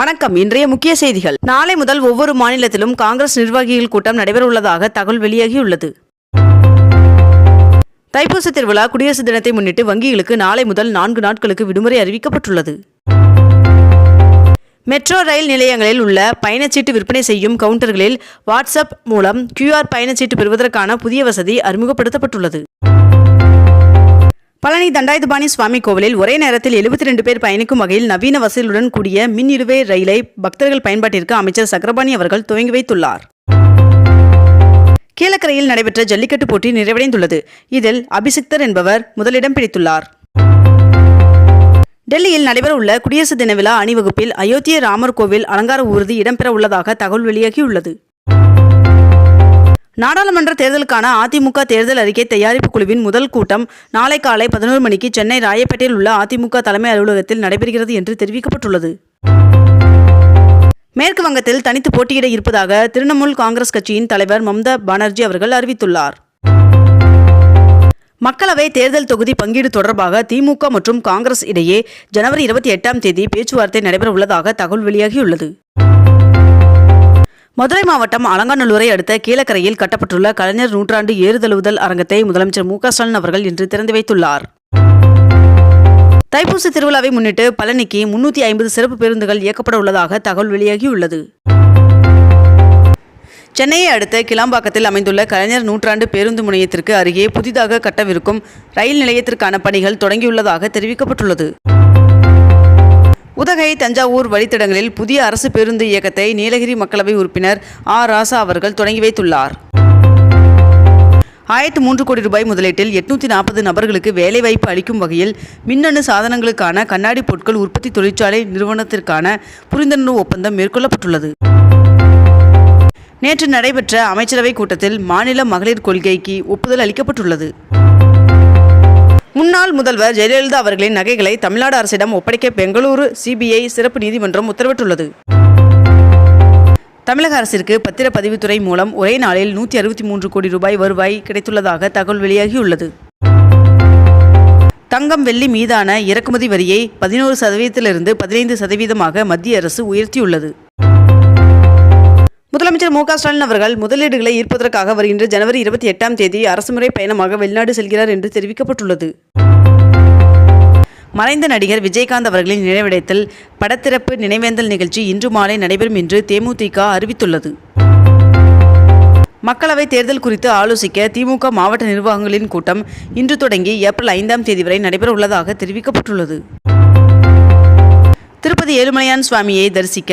வணக்கம். இன்றைய முக்கிய செய்திகள். நாளை முதல் ஒவ்வொரு மாநிலத்திலும் காங்கிரஸ் நிர்வாகிகள் கூட்டம் நடைபெற உள்ளதாக தகவல் வெளியாகியுள்ளது. தைப்பூச திருவிழா குடியரசு தினத்தை முன்னிட்டு வங்கிகளுக்கு நாளை முதல் நான்கு நாட்களுக்கு விடுமுறை அறிவிக்கப்பட்டுள்ளது. மெட்ரோ ரயில் நிலையங்களில் உள்ள பயணச்சீட்டு விற்பனை செய்யும் கவுண்டர்களில் வாட்ஸ்அப் மூலம் கியூஆர் பயணச்சீட்டு பெறுவதற்கான புதிய வசதி அறிமுகப்படுத்தப்பட்டுள்ளது. பழனி தண்டாயுதபாணி சுவாமி கோவிலில் ஒரே நேரத்தில் எழுபத்தி ரெண்டு பேர் பயணிக்கும் வகையில் நவீன வசதியுடன் கூடிய மின் இருவே ரயிலை பக்தர்கள் பயன்பாட்டிற்கு அமைச்சர் சக்கரபாணி அவர்கள் துவங்கி வைத்துள்ளார். கீழக்கரையில் நடைபெற்ற ஜல்லிக்கட்டு போட்டி நிறைவடைந்துள்ளது. இதில் அபிசிக்தர் என்பவர் முதலிடம் பிடித்துள்ளார். டெல்லியில் நடைபெறவுள்ள குடியரசு தின விழா அணிவகுப்பில் அயோத்திய ராமர் கோவில் அலங்கார ஊர்தி இடம்பெற உள்ளதாக தகவல் வெளியாகியுள்ளது. நாடாளுமன்ற தேர்தலுக்கான அதிமுக தேர்தல் அறிக்கை தயாரிப்பு குழுவின் முதல் கூட்டம் நாளை காலை பதினோரு மணிக்கு சென்னை ராயப்பேட்டையில் உள்ள அதிமுக தலைமை அலுவலகத்தில் நடைபெறுகிறது என்று தெரிவிக்கப்பட்டுள்ளது. மேற்கு வங்கத்தில் தனித்து போட்டியிட இருப்பதாக திரிணாமுல் காங்கிரஸ் கட்சியின் தலைவர் மம்தா பானர்ஜி அவர்கள் அறிவித்துள்ளார். மக்களவை தேர்தல் தொகுதி பங்கீடு தொடர்பாக திமுக மற்றும் காங்கிரஸ் இடையே ஜனவரி இருபத்தி எட்டாம் தேதி பேச்சுவார்த்தை நடைபெற உள்ளதாக தகவல் வெளியாகியுள்ளது. மதுரை மாவட்டம் அலங்காநல்லூரை அடுத்த கீழக்கரையில் கட்டப்பட்டுள்ள கலைஞர் நூற்றாண்டு ஏறுதழுவுதல் அரங்கத்தை முதலமைச்சர் மு ஸ்டாலின் அவர்கள் இன்று திறந்து வைத்துள்ளார். தைப்பூச திருவிழாவை முன்னிட்டு பழனிக்கு முன்னூத்தி ஐம்பது சிறப்பு பேருந்துகள் இயக்கப்பட உள்ளதாக தகவல் வெளியாகியுள்ளது. சென்னையை அடுத்த கிளாம்பாக்கத்தில் அமைந்துள்ள கலைஞர் நூற்றாண்டு பேருந்து முனையத்திற்கு அருகே புதிதாக கட்டவிருக்கும் ரயில் நிலையத்திற்கான பணிகள் தொடங்கியுள்ளதாக தெரிவிக்கப்பட்டுள்ளது. உதகை தஞ்சாவூர் வழித்தடங்களில் புதிய அரசு பேருந்து இயக்கத்தை நீலகிரி மக்களவை உறுப்பினர் ஆர். ராசா அவர்கள் தொடங்கி வைத்துள்ளார். ஆயிரத்து மூன்று கோடி ரூபாய் முதலீட்டில் எட்நூத்தி நாற்பது நபர்களுக்கு வேலைவாய்ப்பு அளிக்கும் வகையில் மின்னணு சாதனங்களுக்கான கண்ணாடி பொருட்கள் உற்பத்தி தொழிற்சாலை நிறுவனத்திற்கான புரிந்துணர்வு ஒப்பந்தம் மேற்கொள்ளப்பட்டுள்ளது. நேற்று நடைபெற்ற அமைச்சரவைக் கூட்டத்தில் மாநில மகளிர் கொள்கைக்கு ஒப்புதல் அளிக்கப்பட்டுள்ளது. முன்னாள் முதல்வர் ஜெயலலிதா அவர்களின் நகைகளை தமிழ்நாடு அரசிடம் ஒப்படைக்க பெங்களூரு சிபிஐ சிறப்பு நீதிமன்றம் உத்தரவிட்டுள்ளது. தமிழக அரசிற்கு பத்திரப்பதிவுத்துறை மூலம் ஒரே நாளில் நூற்றி அறுபத்தி மூன்று கோடி ரூபாய் வருவாய் கிடைத்துள்ளதாக தகவல் வெளியாகியுள்ளது. தங்கம் வெள்ளி மீதான இறக்குமதி வரியை பதினோரு சதவீதத்திலிருந்து பதினைந்து சதவீதமாக மத்திய அரசு உயர்த்தியுள்ளது. முதலமைச்சர் மு ஸ்டாலின் அவர்கள் முதலீடுகளை ஈர்ப்பதற்காக வருகின்ற ஜனவரி இருபத்தி எட்டாம் தேதி அரசுமுறை பயணமாக வெளிநாடு செல்கிறார் என்று தெரிவிக்கப்பட்டுள்ளது. மறைந்த நடிகர் விஜயகாந்த் அவர்களின் நினைவிடத்தில் படத்திறப்பு நினைவேந்தல் நிகழ்ச்சி இன்று மாலை நடைபெறும் என்று தேமுதிக அறிவித்துள்ளது. மக்களவை தேர்தல் குறித்து ஆலோசிக்க திமுக மாவட்ட நிர்வாகங்களின் கூட்டம் இன்று தொடங்கி ஏப்ரல் ஐந்தாம் தேதி வரை நடைபெற உள்ளதாக தெரிவிக்கப்பட்டுள்ளது. திருப்பதி ஏழுமலையான் சுவாமியை தரிசிக்க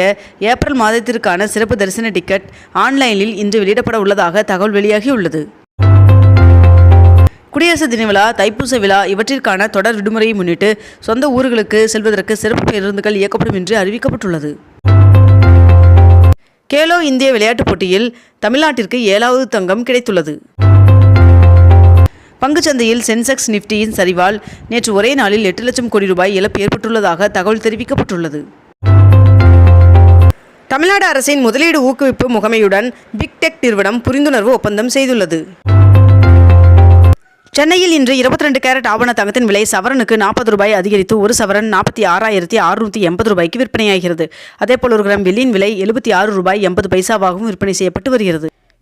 ஏப்ரல் மாதத்திற்கான சிறப்பு தரிசன டிக்கெட் ஆன்லைனில் இன்று வெளியிடப்பட உள்ளதாக தகவல் வெளியாகியுள்ளது குடியரசு தின விழா தைப்பூச விழா இவற்றிற்கான தொடர் விடுமுறையை முன்னிட்டு சொந்த ஊர்களுக்கு செல்வதற்கு சிறப்பு பேருந்துகள் இயக்கப்படும் என்று அறிவிக்கப்பட்டுள்ளது. கேலோ இந்திய விளையாட்டுப் போட்டியில் தமிழ்நாட்டிற்கு ஏழாவது தங்கம் கிடைத்துள்ளது. பங்குச்சந்தையில் சென்செக்ஸ் நிப்டியின் சரிவால் நேற்று ஒரே நாளில் எட்டு லட்சம் கோடி ரூபாய் இழப்பு ஏற்பட்டுள்ளதாக தகவல் தெரிவிக்கப்பட்டுள்ளது. தமிழ்நாடு அரசின் முதலீடு ஊக்குவிப்பு முகமையுடன் பிக் டெக் நிறுவனம் புரிந்துணர்வு ஒப்பந்தம் செய்துள்ளது. சென்னையில் இன்று இருபத்தி ரெண்டு கேரட் ஆவண தங்கத்தின் விலை சவரனுக்கு நாற்பது ரூபாய் அதிகரித்து ஒரு சவரன் நாற்பத்தி ஆறாயிரத்தி அறுநூற்றி எண்பது ரூபாய்க்கு விற்பனையாகிறது. அதேபோல் ஒரு கிராம் வெள்ளியின் விலை எழுபத்தி ஆறு ரூபாய் எண்பது பைசாவாகவும் விற்பனை செய்யப்பட்டு வருகிறது.